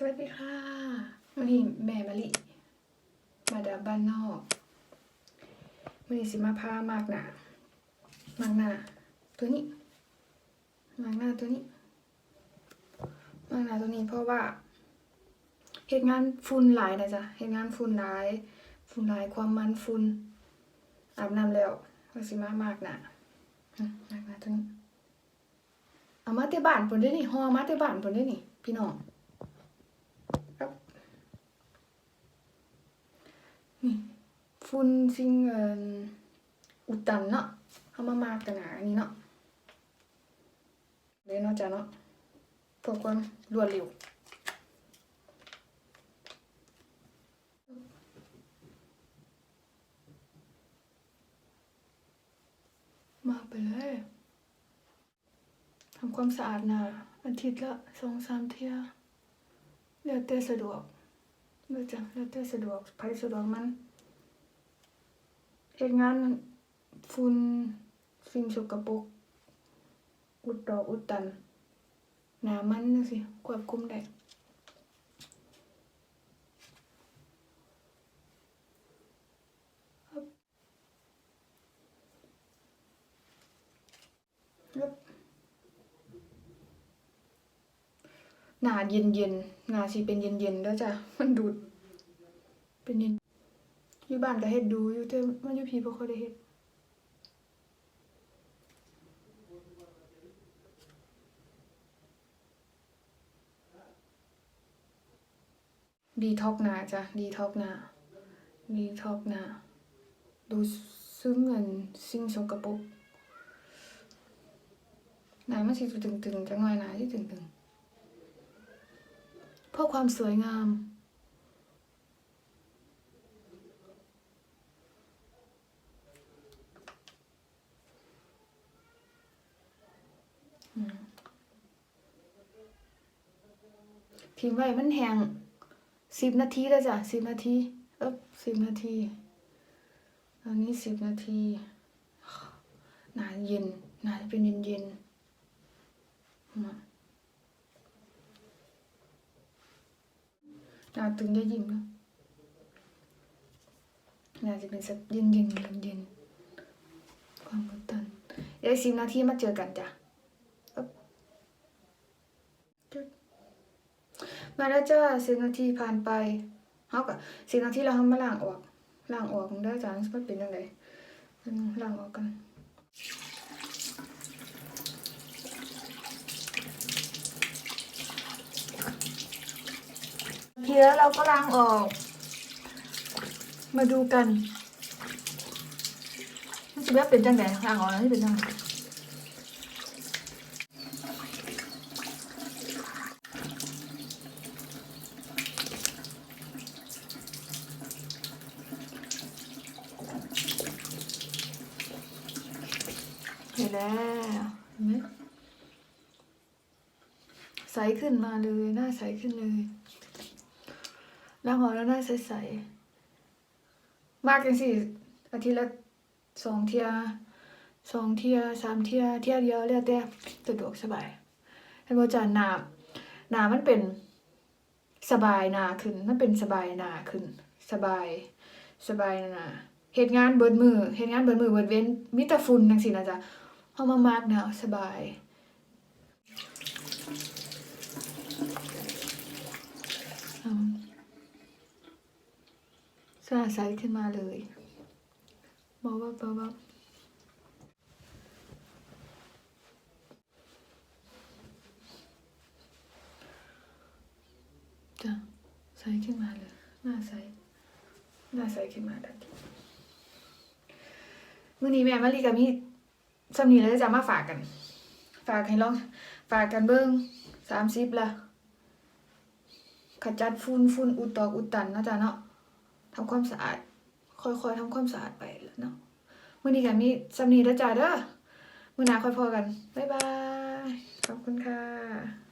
สวัสดีค่ะวันนี้แม่มะลิมาดามบ้านนอกวันนี้สิมาพามากหนามากหนาตัวนี้มากหน้าตัวนี้มากหนาตัวนี้เพราะว่าเหตุงานฝุ่นหลายนะจ๊ะเหตุงานฝุ่นหลายฝุ่นหลายความมันฝุ่นอาบน้ำแล้วก็สิมามากหนามากหนาตัวนี้เอามาเตะบ้านผลได้นี่ห่อมาเตะบ้านผลได้นี่พี่น้อง ครับนี่ ฝุ่นสิ่งเอ่ออุดตันเนาะเอามามากกันหนาอันนี้เนาะเลยเนาะจ้ะเนาะเพื่อความรวดเร็วมาไปเลยทำความสะอาดนาอาทิตย์ละสองสามเที่ยแล้วแต่สะดวกเด้อจ้ะแล้วแต่สะดวกไผสะดวกมัน เฮ็ดงานฝุ่นสิ่งสกปรกอุดดอกอุดตัน หนามันจังซี่ควบคุมได้หนาเย็นเย็นหนาสิเป็นเย็นเย็นแล้วจ้ะ มันดูด เป็นเย็น อยู่บ้านก็เฮ็ดดูอยู่แต่มันอยู่พี่บ่ค่อยได้เฮ็ดดีท็อกหนาจ้ะดีท็อกหนาดีท็อกหนาดูซึ่งเงินสิ่งสกปรกหนามันสิตึงๆจังหน่อยหนาสิตึงๆเพื่อความสวยงาม ทิ้งไว้มันแห้งสิบนาทีแล้วจ้ะสิบนาทีเอ๊บสิบนาทีตอนนี้สิบนาทีหนาเย็นหนาจะเป็นเย็นเย็นๆมาน่าตึงจะยิ้มแล้วน่าจะเป็นสักเย็นเย็นเย็นเย็นความกดดันเดี๋ยวสิบนาทีมาเจอกันจ้ะอึ๊บจุ๊ด มาแล้วจ้าสิบนาทีผ่านไปเฮาก็สิบนาทีแล้วเฮามาล้างออกล้างออกเด้อจ้ามันเป็นจังไดอืมล้างออกกันทีแล้วเราก็ล้างออก มาดูกันมันจะแบบเป็นจังไดล้างออกแล้วนี่เป็นจังได เห็นแล้วเห็นไหมใสขึ้นมาเลยหน้าใสขึ้นเลยล้างออกแล้วหน้าใสๆมากจังสิอาทิตย์ละสองเทียสองเทียสามเทียเทียเดียวแล้วแต่สะดวกสบายเห็นบ่จ้ะหนาหนามันเป็นสบายหนาขึ้นมันเป็นสบายหนาขึ้น สบาย สบายหนาเฮ็ดงานเบิดมือเฮ็ดงานเบิดมือเบิดเว้นมีแต่ฝุ่นจังซี่นะจ๊ะ เฮามามากหนาวสบายอืมสาใสขึ้นมาเลยบอกว่าบอกว่าจ้ะใสขึ้นมาเลย หน้าใส หน้าใสขึ้นมาทันทีมื่อนี้แม่มารีกับมี สำนีแล้วจะมาฝากกัน ฝากให้ลอง ฝากกันเบิ้งสามสิบละขจัดฟุ้นฟุ้นอุดตอกอุดตันนะจ๊ะเนาะทำความสะอาด ค่อยๆทำความสะอาดไปแล้วเนาะมื่อนี้ก็มีสำนีแล้วจ้ะเด้อมื่อหนาค่อยพอกัน บ๊ายบาย ขอบคุณค่ะ